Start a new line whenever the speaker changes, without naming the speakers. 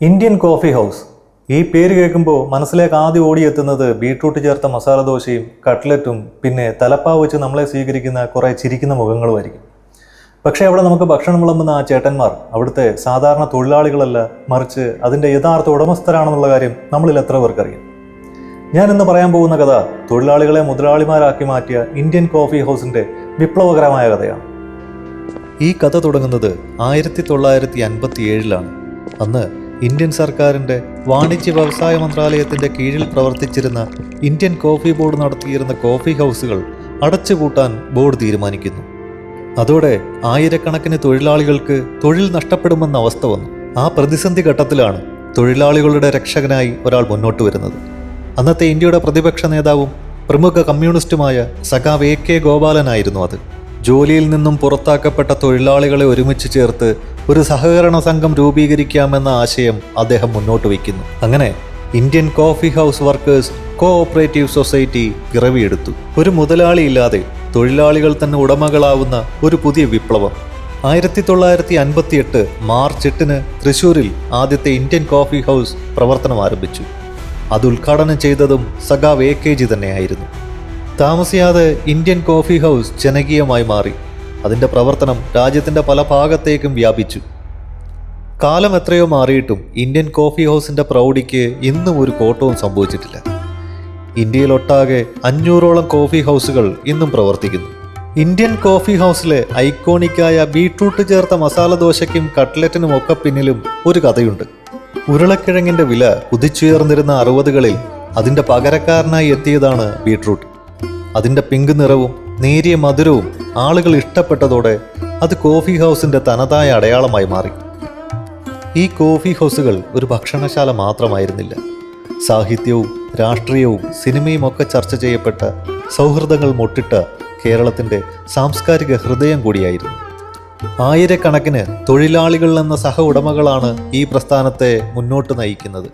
Indian coffee house ഈ പേര് കേൾക്കുമ്പോൾ മനസ്സിലേക്ക് ആദ്യം ഓടിയെത്തുന്നത് ബീട്രൂട്ട് ചേർത്ത മസാല ദോശയും കട്ട്ലറ്റും പിന്നെ തലപ്പാവ് വെച്ച് നമ്മളെ സ്വീകരിക്കുന്ന കുറേ ചിരിക്കുന്ന മുഖങ്ങളുമായിരിക്കും. പക്ഷേ അവിടെ നമുക്ക് ഭക്ഷണം വിളമ്പുന്ന ആ ചേട്ടന്മാർ അവിടുത്തെ സാധാരണ തൊഴിലാളികളല്ല മറിച്ച് അതിന്റെ യഥാർത്ഥ ഉടമസ്ഥരാണെന്നുള്ള കാര്യം നമ്മളിൽ എത്ര പേർക്കറിയാം? ഞാൻ ഇന്ന് പറയാൻ പോകുന്ന കഥ തൊഴിലാളികളെ മുതലാളിമാരാക്കി മാറ്റിയ ഇന്ത്യൻ കോഫി ഹൗസിന്റെ വിപ്ലവകരമായ കഥയാണ്. ഈ കഥ തുടങ്ങുന്നത് ആയിരത്തി തൊള്ളായിരത്തി അൻപത്തി ഏഴിലാണ് അന്ന് ഇന്ത്യൻ സർക്കാരിന്റെ വാണിജ്യ വ്യവസായ മന്ത്രാലയത്തിന്റെ കീഴിൽ പ്രവർത്തിച്ചിരുന്ന ഇന്ത്യൻ കോഫി ബോർഡ് നടത്തിയിരുന്ന കോഫി ഹൗസുകൾ അടച്ചുപൂട്ടാൻ ബോർഡ് തീരുമാനിക്കുന്നു. അതോടെ ആയിരക്കണക്കിന് തൊഴിലാളികൾക്ക് തൊഴിൽ നഷ്ടപ്പെടുമെന്ന അവസ്ഥ വന്നു. ആ പ്രതിസന്ധി ഘട്ടത്തിലാണ് തൊഴിലാളികളുടെ രക്ഷകനായി ഒരാൾ മുന്നോട്ട് വരുന്നത്. അന്നത്തെ ഇന്ത്യയുടെ പ്രതിപക്ഷ നേതാവും പ്രമുഖ കമ്മ്യൂണിസ്റ്റുമായ സഖാവ് എ കെ ഗോപാലനായിരുന്നു അത്. ജോലിയിൽ നിന്നും പുറത്താക്കപ്പെട്ട തൊഴിലാളികളെ ഒരുമിച്ച് ചേർത്ത് ഒരു സഹകരണ സംഘം രൂപീകരിക്കാമെന്ന ആശയം അദ്ദേഹം മുന്നോട്ട് വയ്ക്കുന്നു. അങ്ങനെ Indian coffee house workers cooperative society പിറവിയെടുത്തു. ഒരു മുതലാളിയില്ലാതെ തൊഴിലാളികൾ തന്നെ ഉടമകളാവുന്ന ഒരു പുതിയ വിപ്ലവം. ആയിരത്തി തൊള്ളായിരത്തി അൻപത്തി എട്ട് മാർച്ച് എട്ടിന് തൃശൂരിൽ ആദ്യത്തെ ഇന്ത്യൻ കോഫി ഹൗസ് പ്രവർത്തനം ആരംഭിച്ചു. അത് ഉദ്ഘാടനം ചെയ്തതും സഖാവ് എ കെ ജി തന്നെയായിരുന്നു. താമസിയാതെ ഇന്ത്യൻ കോഫി ഹൗസ് ജനകീയമായി മാറി. അതിന്റെ പ്രവർത്തനം രാജ്യത്തിന്റെ പല ഭാഗത്തേക്കും വ്യാപിച്ചു. കാലം എത്രയോ മാറിയിട്ടും ഇന്ത്യൻ കോഫി ഹൗസിന്റെ പ്രൗഢിക്ക് ഇന്നും ഒരു കോട്ടവും സംഭവിച്ചിട്ടില്ല. ഇന്ത്യയിലൊട്ടാകെ അഞ്ഞൂറോളം കോഫി ഹൗസുകൾ ഇന്നും പ്രവർത്തിക്കുന്നു. ഇന്ത്യൻ കോഫി ഹൗസിലെ ഐക്കോണിക്കായ ബീട്രൂട്ട് ചേർത്ത മസാല ദോശയ്ക്കും കട്ട്ലറ്റിനും ഒക്കെ പിന്നിലും ഒരു കഥയുണ്ട്. ഉരുളക്കിഴങ്ങിന്റെ വില കുതിച്ചുയർന്നിരുന്ന അറുപതുകളിൽ അതിന്റെ പകരക്കാരനായി എത്തിയതാണ് ബീട്രൂട്ട്. അതിന്റെ പിങ്ക് നിറവും നേരിയ മധുരവും ആളുകൾ ഇഷ്ടപ്പെട്ടതോടെ അത് കോഫി ഹൗസിന്റെ തനതായ അടയാളമായി മാറി. ഈ കോഫി ഹൗസുകൾ ഒരു ഭക്ഷണശാല മാത്രമായിരുന്നില്ല. സാഹിത്യവും രാഷ്ട്രീയവും സിനിമയും ഒക്കെ ചർച്ച ചെയ്യപ്പെട്ട സൗഹൃദങ്ങൾ മുട്ടിട്ട കേരളത്തിന്റെ സാംസ്കാരിക ഹൃദയം കൂടിയായിരുന്നു. ആയിരക്കണക്കിന് തൊഴിലാളികൾ എന്ന സഹ ഉടമകളാണ് ഈ പ്രസ്ഥാനത്തെ മുന്നോട്ട് നയിക്കുന്നത്.